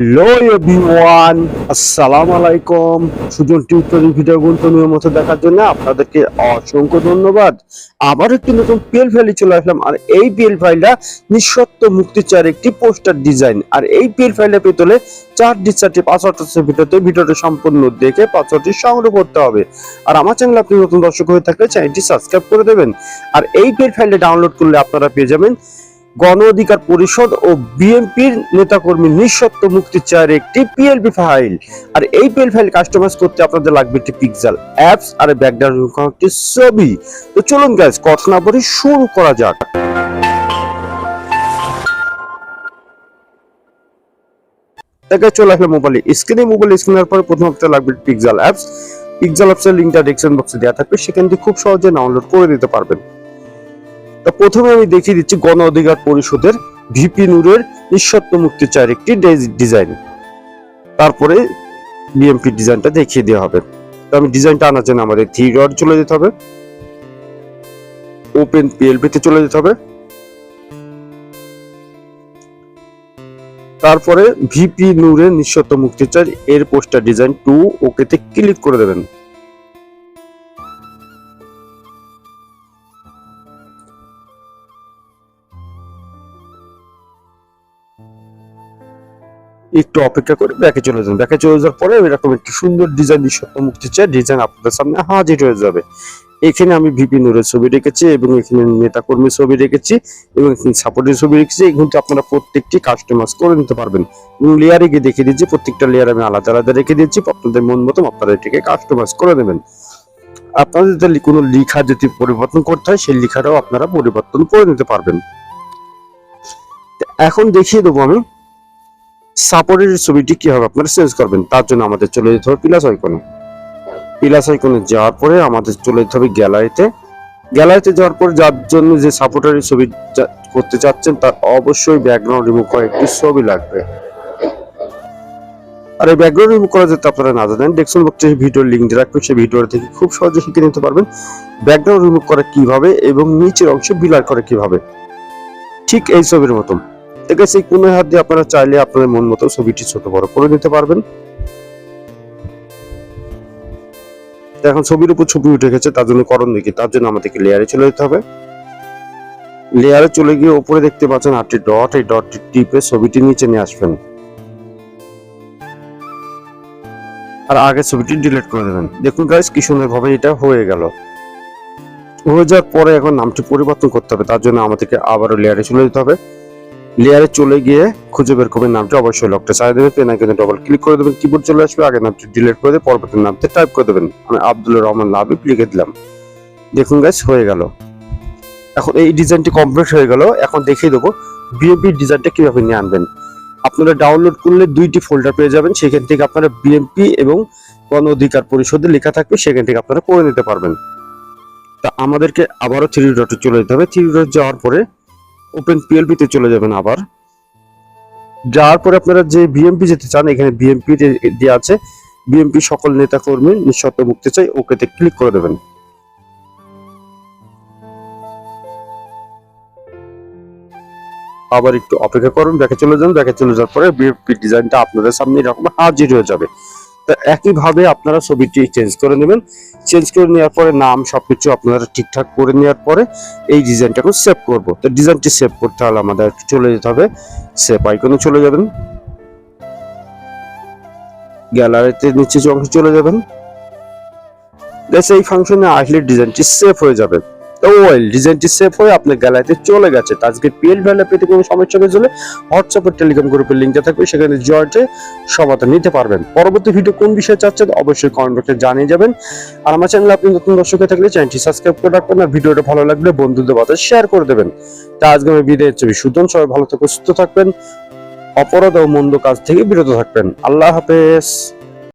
Hello everyone আসসালামু আলাইকুম সুজন টিউটোরিয়ালগুলো মতো দেখার জন্য আপনাদেরকে অসংখ্য ধন্যবাদ। আবার একটি নতুন পিএল ফাইলে চলে আসলাম। আর এই পিএল ফাইলটা নিঃসত্ব মুক্তি চার একটি পোস্টার ডিজাইন আর এই পিএল ফাইলটা পেতে হলে চার ডি চারটি পাসওয়ার্ড আছে। ভিডিওতে ভিডিওটা সম্পূর্ণ দেখে পাসওয়ার্ডটি সংগ্রহ করতে হবে। আর আমার চ্যানেল আপনি নতুন দর্শক হয়ে থাকলে চ্যানেলটি সাবস্ক্রাইব করে দেবেন। আর এই পিএল ফাইলটা ডাউনলোড করলে আপনারা পেয়ে যাবেন গণ অধিকার পরিষদ ও বিএনপির নেতাকর্মী নিঃশর্ত মুক্তি চায়ের একটি পিএলপি ফাইল আর এই পিএল ফাইল কাস্টমাইজ করতে আপনাদের লাগবে একটি পিক্সেল অ্যাপস আর ব্যাকগ্রাউন্ড একটি ছবি। তো চলুন গাইজ কথা না বলে শুরু করা যাক। দেখে চলে আসলে মোবাইলে স্ক্রিনে মোবাইল স্ক্রিনের পরে প্রথম আপনার লাগবে পিক্সেল অ্যাপস পিক্সেল অ্যাপসের লিঙ্কটা ডেসক্রিপশন বক্সে দেওয়া থাকবে। সেখান থেকে খুব সহজে ডাউনলোড করে দিতে পারবেন। প্রথমে আমি দেখিয়ে দিচ্ছি গণ অধিকার পরিষদের ভিপি নূরের নিঃশর্ত মুক্তি চায়ের একটি ডিজাইন। তারপরে বিএমপি ডিজাইনটা দেখিয়ে দেওয়া হবে। তো আমি ডিজাইনটা আনার জন্য আমাদের থ্রি ডট চলে যেতে হবে। ওপেন পিএলপি তে চলে যেতে হবে। তারপরে ভিপি নূরের নিঃশর্ত মুক্তি চায় এর পোস্টার ডিজাইন টু ওকেতে ক্লিক করে দেবেন। একটু অপেক্ষা করে ব্যাকে চলে যান। ব্যাকে চলে যাওয়ার পরে এরকম একটি সুন্দর ডিজাইন সত্য মুক্তি চাই। ডিজাইন আপনাদের সামনে হাজির হয়ে যাবে। এখানে আমি ভিপি নূরের ছবি রেখেছি এবং এখানে নেতা কর্মীর ছবি রেখেছি এবং এখানে সাপোর্টের ছবি রেখেছি। এগুলো আপনারা প্রত্যেকটি কাস্টমাইজ করে নিতে পারবেন। এবং লেয়ারে গিয়ে দেখিয়ে দিচ্ছি, প্রত্যেকটা লেয়ার আমি আলাদা আলাদা রেখে দিচ্ছি। আপনাদের মন মতো আপনারা এটিকে কাস্টমাইজ করে নেবেন। আপনাদের যদি কোনো লেখা যদি পরিবর্তন করতে হয়, সেই লেখাটাও আপনারা পরিবর্তন করে নিতে পারবেন। এখন দেখিয়ে দেবো আমি সাপোর্টের ছবিটি কীভাবে আপনারা চেঞ্জ করবেন, তার জন্য আমাদের চলে যেতে হবে প্লাস আইকনে। প্লাস আইকনে যাওয়ার পরে আমাদের চলে যেতে হবে গ্যালারিতে। গ্যালারিতে যাওয়ার পরে যার জন্য যে সাপোর্টারের ছবি করতে চাচ্ছেন, তার অবশ্যই ব্যাকগ্রাউন্ড রিমুভ করা একটি ছবি লাগবে। আর এই ব্যাকগ্রাউন্ড রিমুভ করা যেতে আপনারা না জানেন ডেক্সন বক্সে ভিডিওর লিঙ্ক দিয়ে রাখবেন, সেই ভিডিও থেকে খুব সহজে শিখে নিতে পারবেন ব্যাকগ্রাউন্ড রিমুভ করা কীভাবে এবং নিচের অংশ বিলার করে কীভাবে। ঠিক এই ছবির মতন। ঠিক আছে কোনো হাত দিয়ে আপনারা চাইলে আপনাদের মন মতো ছবিটি ছোট বড় করে নিতে পারবেন। এখন ছবির উপর ছবি উঠে গেছে, তার জন্য করণ দেখি, তার জন্য আমাদেরকে লেয়ারে চলে যেতে হবে। লেয়ারে চলে গিয়ে উপরে দেখতে পাচ্ছেন আটটি ডট এই ডটটি টিপে ছবিটি নিচে নিয়ে আসবেন। আর আগে ছবিটি ডিলিট করে দেবেন। দেখুন গাইস কি সুন্দর ভাবে এটা হয়ে গেল। হয়ে যাওয়ার পরে এখন নামটি পরিবর্তন করতে হবে, তার জন্য আমাদেরকে আবারও লেয়ারে চলে যেতে হবে। লেয়ারে চলে গিয়ে খুঁজে বের করবেন নামটি অবশ্যই লকটা চাই দেবেন পেন আইকনে ডবল ক্লিক করে দেবেন কিবোর্ড চলে আসবে, আগে নামটি ডিলিট করে দিয়ে পরবর্তী নামটি টাইপ করে দেবেন। আমি আব্দুল রহমান লাভিব লিখে দিলাম। দেখুন গাইস হয়ে গেল। এখন এই ডিজাইনটি কমপ্লিট হয়ে গেল। এখন দেখিয়ে দেবো বিএমপি ডিজাইনটা কীভাবে নিয়ে আনবেন। আপনারা ডাউনলোড করলে দুইটি ফোল্ডার পেয়ে যাবেন। সেখান থেকে আপনারা বিএমপি এবং গণ অধিকার পরিষদে লেখা থাকবে, সেখান থেকে আপনারা করে নিতে পারবেন। তা আমাদেরকে আবারও থ্রি ডটে চলে যেতে হবে। থ্রি ডট যাওয়ার পরে ওপেন পিএলপি তে চলে যাবেন আবার। যাওয়ার পরে আপনারা যে বিএমপি যেতে চান, এখানে বিএমপি দেওয়া আছে। বিএমপি সকল নেতা কর্মী নিঃশর্ত মুক্তি চাই, ওকেতে ক্লিক করে দেবেন। আবার একটু অপেক্ষা করুন, ব্যাকে চলে যান, ব্যাকে চলে যাওয়ার পরে বিএমপি ডিজাইনটা আপনাদের সামনে এরকম হাজির হয়ে যাবে। একইভাবে আপনারা ছবিটি চেঞ্জ করে নেবেন। চেঞ্জ করে নেওয়ার পরে নাম সবকিছু আপনারা ঠিকঠাক করে নেওয়ার পরে এই ডিজাইনটাকে সেভ করব। তো ডিজাইনটি সেভ করতে হলে আমাদের চলে যেতে হবে। সেভ আইকনে চলে যাবেন। গ্যালারিতে নিচে অংশে চলে যাবেন। এই ফাংশনে আসলে ডিজাইনটি সেভ হয়ে যাবে। ওয়েল ডিজাইনটি সেভ হয়ে আপনার গ্যালারিতে চলে গেছে। আজকে পিএল ভ্যালু পেতে কোনো সমস্যা হয়ে গেলে হোয়াটসঅ্যাপের টেলিগ্রাম গ্রুপের লিঙ্কটা থাকবে, সেখানে জয়েন্টে সমাধান নিতে পারবেন। পরবর্তী ভিডিও কোন বিষয়ে চাচ্ছেন অবশ্যই কমেন্ট বক্সে জানিয়ে যাবেন। আর আমার চ্যানেলে আপনি নতুন দর্শক থাকলে চ্যানেলটি সাবস্ক্রাইব করে রাখবেন আর ভিডিওটা ভালো লাগলে বন্ধুদের মাঝে শেয়ার করে দেবেন। তা আজকে আমি বিদায় হচ্ছে সুদন, সবাই ভালো থেকে সুস্থ থাকবেন। অপরাধ ও মন্দ কাজ থেকে বিরত থাকবেন। আল্লাহ হাফেজ।